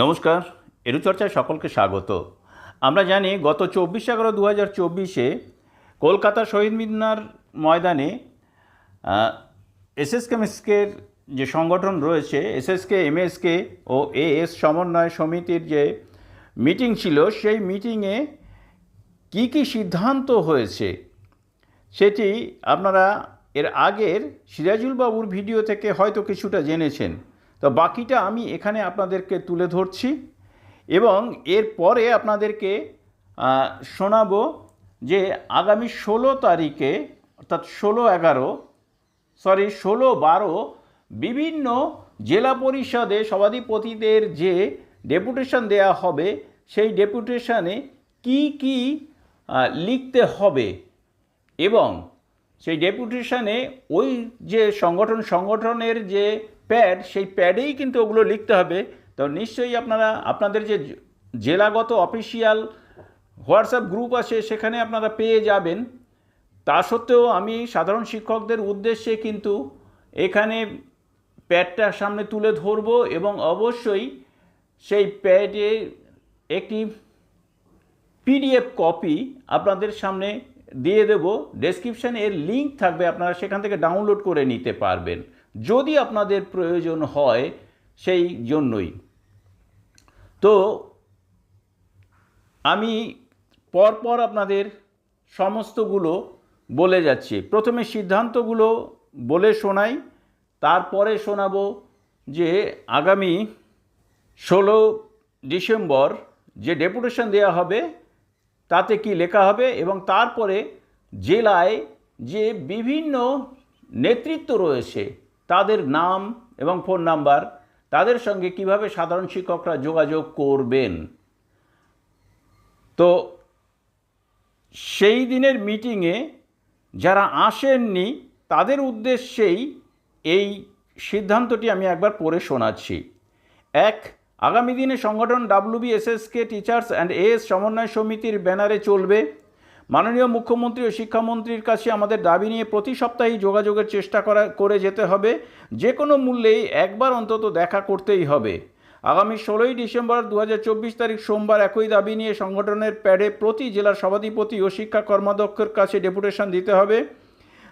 নমস্কার, এরুচর্চায় সকলকে স্বাগত। আমরা জানি গত চব্বিশ এগারো দু হাজার চব্বিশে কলকাতা শহীদ মিনার ময়দানে এসএসকেএমএসকের যে সংগঠন রয়েছে এসএসকে এমএসকে ও এএস সমন্বয় সমিতির যে মিটিং ছিল, সেই মিটিংয়ে কী কী সিদ্ধান্ত হয়েছে সেটি আপনারা এর আগের সিরাজুল বাবুর ভিডিও থেকে হয়তো কিছুটা জেনেছেন। তো বাকিটা আমি এখানে আপনাদেরকে তুলে ধরছি এবং এরপরে আপনাদেরকে শোনাবো যে আগামী ষোলো তারিখে, অর্থাৎ ষোলো এগারো সরি ষোলো বারো বিভিন্ন জেলা পরিষদে সভাধিপতিদের যে ডেপুটেশন দেয়া হবে, সেই ডেপুটেশনে কি কি লিখতে হবে এবং সেই ডেপুটেশনে ওই যে সংগঠন, সংগঠনের যে প্যাড সেই প্যাডেই কিন্তু ওগুলো লিখতে হবে। তো নিশ্চয়ই আপনারা, আপনাদের যে জেলাগত অফিসিয়াল হোয়াটসঅ্যাপ গ্রুপ আছে, সেখানে আপনারা পেয়ে যাবেন। তা সত্ত্বেও আমি সাধারণ শিক্ষকদের উদ্দেশ্যে কিন্তু এখানে প্যাডটা সামনে তুলে ধরব এবং অবশ্যই সেই প্যাডে একটি পিডিএফ কপি আপনাদের সামনে দিয়ে দেব। ডেসক্রিপশানে এর লিঙ্ক থাকবে, আপনারা সেখান থেকে ডাউনলোড করে নিতে পারবেন। যদি আপনাদের প্রয়োজন হয়, সেই জন্যই। তো, আমি পরপর আপনাদের সমস্তগুলো বলে যাচ্ছি। প্রথমে সিদ্ধান্তগুলো বলে শোনাই, তারপরে শোনাবো যে আগামী ষোলো ডিসেম্বর যে ডেপুটেশন দেওয়া হবে, তাতে কি লেখা হবে এবং তারপরে জেলায় যে বিভিন্ন নেতৃত্ব রয়েছে তাদের নাম এবং ফোন নাম্বার, তাদের সঙ্গে কীভাবে সাধারণ শিক্ষকরা যোগাযোগ করবেন। তো সেই দিনের মিটিংয়ে যারা আসেননি, তাদের উদ্দেশ্যেই এই সিদ্ধান্তটি আমি একবার পড়ে শোনাচ্ছি। এক, আগামী দিনে সংগঠন ডাব্লিউবিএসএসকে টিচার্স অ্যান্ড এএস সমন্বয় সমিতির ব্যানারে চলবে। মাননীয় মুখ্যমন্ত্রী ও শিক্ষামন্ত্রীর কাছে আমাদের দাবি নিয়ে প্রতি সপ্তাহেই যোগাযোগের চেষ্টা করা, করে যেতে হবে। যে কোনো মূল্যেই একবার অন্তত দেখা করতেই হবে। আগামী ষোলোই ডিসেম্বর দু হাজার চব্বিশ তারিখ সোমবার একই দাবি নিয়ে সংগঠনের প্যাডে প্রতি জেলার সভাধিপতি ও শিক্ষা কর্মাধ্যক্ষের কাছে ডেপুটেশন দিতে হবে।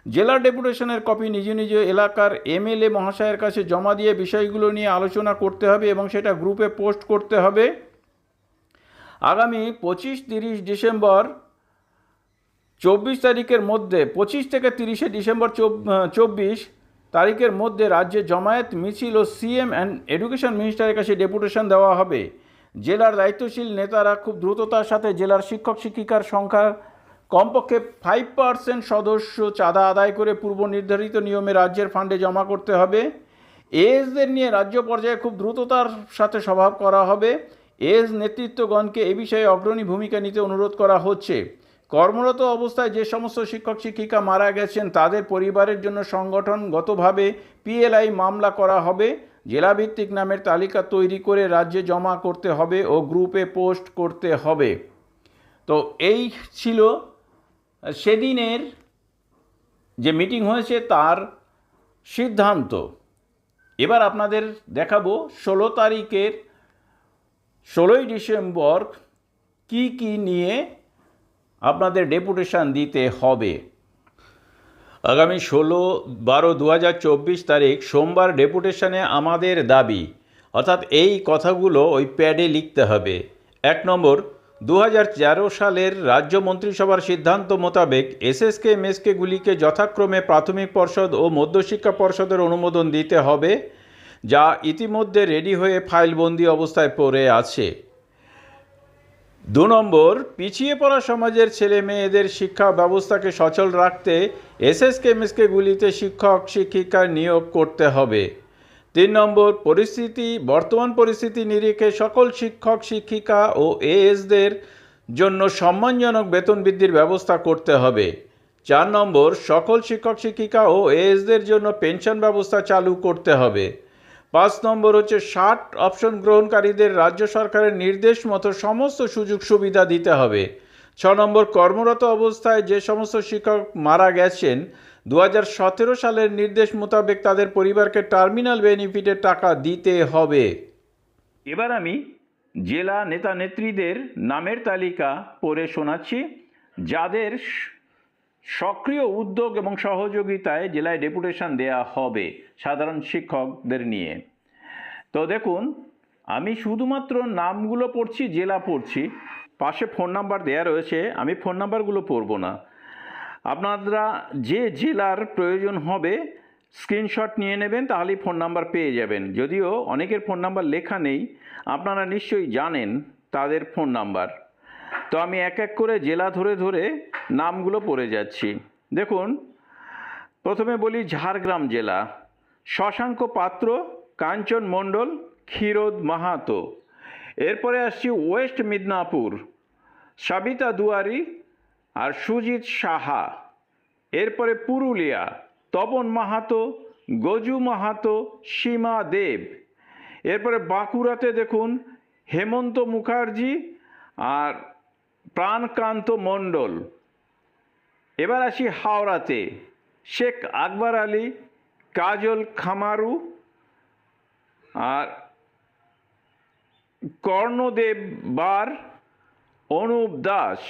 জেলার ডেপুটেশনের কপি নিজ নিজ এলাকার এমএলএ মহাশয়ের কাছে জমা দিয়ে বিষয়গুলো নিয়ে আলোচনা করতে হবে এবং সেটা গ্রুপে পোস্ট করতে হবে। আগামী পঁচিশ তিরিশ ডিসেম্বর চব্বিশ তারিখের মধ্যে, পঁচিশ থেকে তিরিশে ডিসেম্বর চব্বিশ তারিখের মধ্যে রাজ্যে জমায়েত মিছিল ও সিএম অ্যান্ড এডুকেশন মিনিস্টারের কাছে ডেপুটেশন দেওয়া হবে। জেলার দায়িত্বশীল নেতারা খুব দ্রুততার সাথে জেলার শিক্ষক শিক্ষিকার সংখ্যা কমপক্ষে ফাইভ পার্সেন্ট সদস্য চাঁদা আদায় করে পূর্ব নির্ধারিত নিয়মে রাজ্যের ফান্ডে জমা করতে হবে। এএসদের নিয়ে রাজ্য পর্যায়ে খুব দ্রুততার সাথে স্বভাব করা হবে। এএস নেতৃত্বগণকে এ বিষয়ে অগ্রণী ভূমিকা নিতে অনুরোধ করা হচ্ছে। কর্মরত অবস্থায় যে সমস্ত শিক্ষক শিক্ষিকা মারা গেছেন, তাদের পরিবারের জন্য সংগঠনগতভাবে পিএলআই মামলা করা হবে। জেলাভিত্তিক নামের তালিকা তৈরি করে রাজ্যে জমা করতে হবে ও গ্রুপে পোস্ট করতে হবে। তো এই ছিল সেদিনের যে মিটিং হয়েছে তার সিদ্ধান্ত। এবার আপনাদের দেখাবো ষোলো তারিখের ষোলোই ডিসেম্বর কি কি নিয়ে আপনাদের ডেপুটেশন দিতে হবে। আগামী ষোলো বারো দু তারিখ সোমবার ডেপুটেশনে আমাদের দাবি, অর্থাৎ এই কথাগুলো ওই প্যাডে লিখতে হবে। এক নম্বর দু হাজার তেরো সালের রাজ্য মন্ত্রিসভার সিদ্ধান্ত মোতাবেক এসএসকে এমএসকেগুলিকে যথাক্রমে প্রাথমিক পর্ষদ ও মধ্যশিক্ষা পর্ষদের অনুমোদন দিতে হবে, যা ইতিমধ্যে রেডি হয়ে ফাইলবন্দি অবস্থায় পড়ে আছে। দু নম্বর, পিছিয়ে পড়া সমাজের ছেলে মেয়েদের শিক্ষা ব্যবস্থাকে সচল রাখতে এসএসকে এমএসকেগুলিতে শিক্ষক, শিক্ষিকা নিয়োগ করতে হবে। তিন নম্বর, পরিস্থিতি, বর্তমান পরিস্থিতি নিরিখে সকল শিক্ষক, শিক্ষিকা ও এএসদের জন্য সম্মানজনক বেতন বৃদ্ধির ব্যবস্থা করতে হবে। চার নম্বর, সকল শিক্ষক, শিক্ষিকা ও এএসদের জন্য পেনশন ব্যবস্থা চালু করতে হবে। পাঁচ নম্বর হচ্ছে ষাট অপশন গ্রহণকারীদের রাজ্য সরকারের নির্দেশ মতো সমস্ত সুযোগ সুবিধা দিতে হবে। ছ নম্বর, কর্মরত অবস্থায় যে সমস্ত শিক্ষক মারা গেছেন দু হাজার সতেরো সালের নির্দেশ মোতাবেক তাদের পরিবারকে টার্মিনাল বেনিফিটের টাকা দিতে হবে। এবার আমি জেলা নেতা নেত্রীদের নামের তালিকা পড়ে শোনাচ্ছি, যাদের সক্রিয় উদ্যোগ এবং সহযোগিতায় জেলায় ডেপুটেশন দেয়া হবে সাধারণ শিক্ষকদের নিয়ে। তো দেখুন, আমি শুধুমাত্র নামগুলো পড়ছি, জেলা পড়ছি, পাশে ফোন নাম্বার দেয়া রয়েছে, আমি ফোন নাম্বারগুলো পড়ব না। আপনারা যে জেলার প্রয়োজন হবে, স্ক্রিনশট নিয়ে নেবেন, তাহলেই ফোন নাম্বার পেয়ে যাবেন। যদিও অনেকের ফোন নাম্বার লেখা নেই, আপনারা নিশ্চয়ই জানেন তাদের ফোন নাম্বার। তো আমি এক এক করে জেলা ধরে ধরে নামগুলো পড়ে যাচ্ছি। দেখুন, প্রথমে বলি ঝাড়গ্রাম জেলা। শশাঙ্ক পাত্র, কাঞ্চন মণ্ডল, ক্ষীরোদ মাহাতো। এরপরে আসছি ওয়েস্ট মিদনাপুর, সাবিতা দুয়ারি আর সুজিত সাহা। এরপরে পুরুলিয়া, তপন মাহাতো, গজু মাহাতো, সীমা দেব। এরপরে বাঁকুড়াতে দেখুন হেমন্ত মুখার্জি আর প্রাণকান্ত মণ্ডল। এবার আসি হাওড়াতে। শেখ আকবর আলী, কাজল খামারু আর কর্ণদেব বার, অনুপ দাস।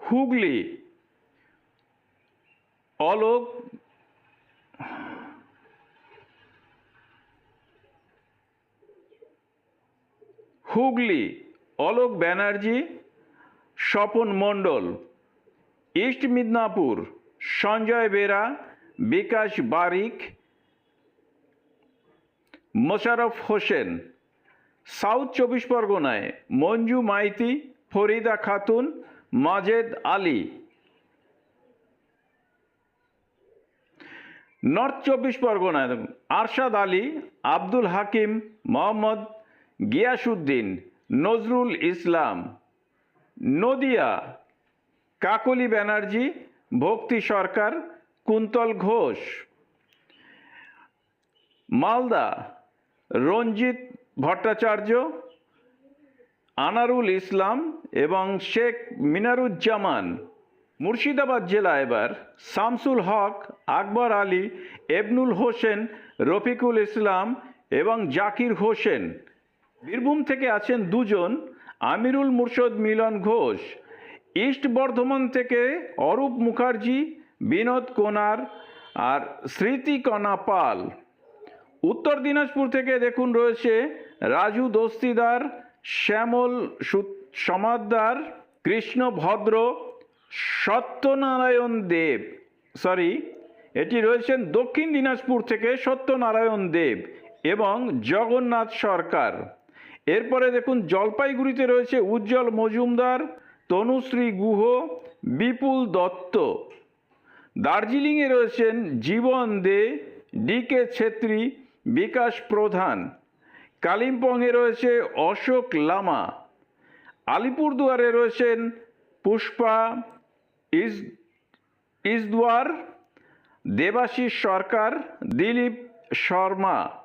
হুগলি, অলোক হুগলি অলোক ব্যানার্জি, স্বপন মণ্ডল, ইস্ট মিদনাপুর, সঞ্জয় বেরা, বিকাশ বারিক, মোশারফ হোসেন, সাউথ চব্বিশ পরগনায় মঞ্জু মাইতি, ফরিদা খাতুন, মাজেদ আলী। নর্থ চব্বিশ পরগনায় আরশাদ আলী, আব্দুল হাকিম, মোহাম্মদ গিয়াসুদ্দিন নজরুল ইসলাম, নদিয়া, কাকলি ব্যানার্জি, ভক্তি সরকার, কুন্তল ঘোষ। মালদা, রঞ্জিত ভট্টাচার্য, আনারুল ইসলাম এবং শেখ মিনারুজ্জামান। মুর্শিদাবাদ জেলা এবার, শামসুল হক, আকবর আলী, এবনুল হোসেন, রফিকুল ইসলাম এবং জাকির হোসেন। বীরভূম থেকে আছেন দুজন আমিরুল মুর্শদ মিলন ঘোষ, ইস্ট বর্ধমান থেকে অরূপ মুখার্জি, বিনোদ কোনার আর স্মৃতি কণা পাল। উত্তর দিনাজপুর থেকে দেখুন রয়েছে রাজু দস্তিদার, শ্যামল সমাদ্দার, কৃষ্ণ ভদ্র, সত্যনারায়ণ দেব। সরি এটি রয়েছেন দক্ষিণ দিনাজপুর থেকে সত্যনারায়ণ দেব এবং জগন্নাথ সরকার। এরপরে দেখুন, জলপাইগুড়িতে রয়েছে উজ্জ্বল মজুমদার, তনুশ্রী গুহ, বিপুল দত্ত। দার্জিলিংয়ে রয়েছেন জীবন দে, ডিকে ছেত্রী, বিকাশ প্রধান। কালিম্পংয়ে রয়েছে অশোক লামা। আলিপুরদুয়ারে রয়েছেন পুষ্পা ইস ইসদুয়ার দেবাশিস সরকার, দিলীপ শর্মা।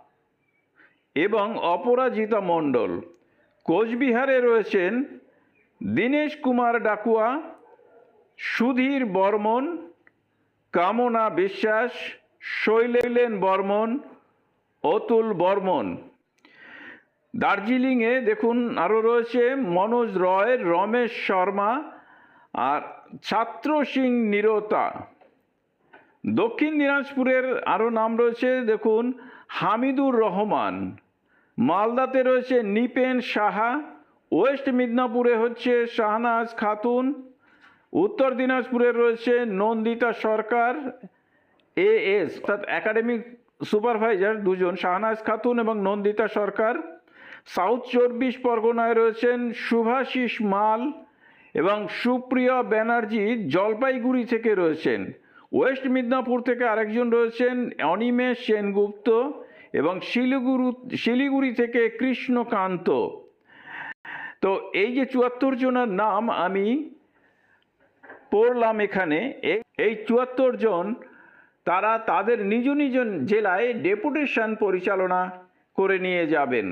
এবং অপরাজিতা মণ্ডল। কোচবিহারে রয়েছেন দীনেশ কুমার ডাকুয়া, সুধীর বর্মন, কামনা বিশ্বাস, শৈলেন বর্মন, অতুল বর্মন। দার্জিলিংয়ে দেখুন আরও রয়েছে মনোজ রয়, রমেশ শর্মা আর ছাত্র সিং নিরতা। দক্ষিণ দিনাজপুরের আরও নাম রয়েছে, দেখুন হামিদুর রহমান। মালদাতে রয়েছে নিপেন সাহা, ওয়েস্ট মিদনাপুরে হচ্ছে শাহনাজ খাতুন, উত্তর দিনাজপুরে রয়েছে নন্দিতা সরকার, এএস, অর্থাৎ একাডেমিক সুপারভাইজার দুজন, শাহনাজ খাতুন এবং নন্দিতা সরকার। সাউথ চব্বিশ পরগনায় রয়েছেন শুভাশিস মাল এবং সুপ্রিয়া ব্যানার্জি জলপাইগুড়ি থেকে রয়েছেন। ওয়েস্ট মিদনাপুর থেকে আরেকজন রয়েছেন অনিমেষ সেনগুপ্ত এবং শিলিগুড়ি শিলিগুড়ি থেকে কৃষ্ণকান্ত। তো এই যে চুয়াত্তর জনের নাম আমি পড়লাম এখানে এই চুয়াত্তর জন, তারা তাদের নিজ নিজ জেলায় ডেপুটেশন পরিচালনা করে নিয়ে যাবেন।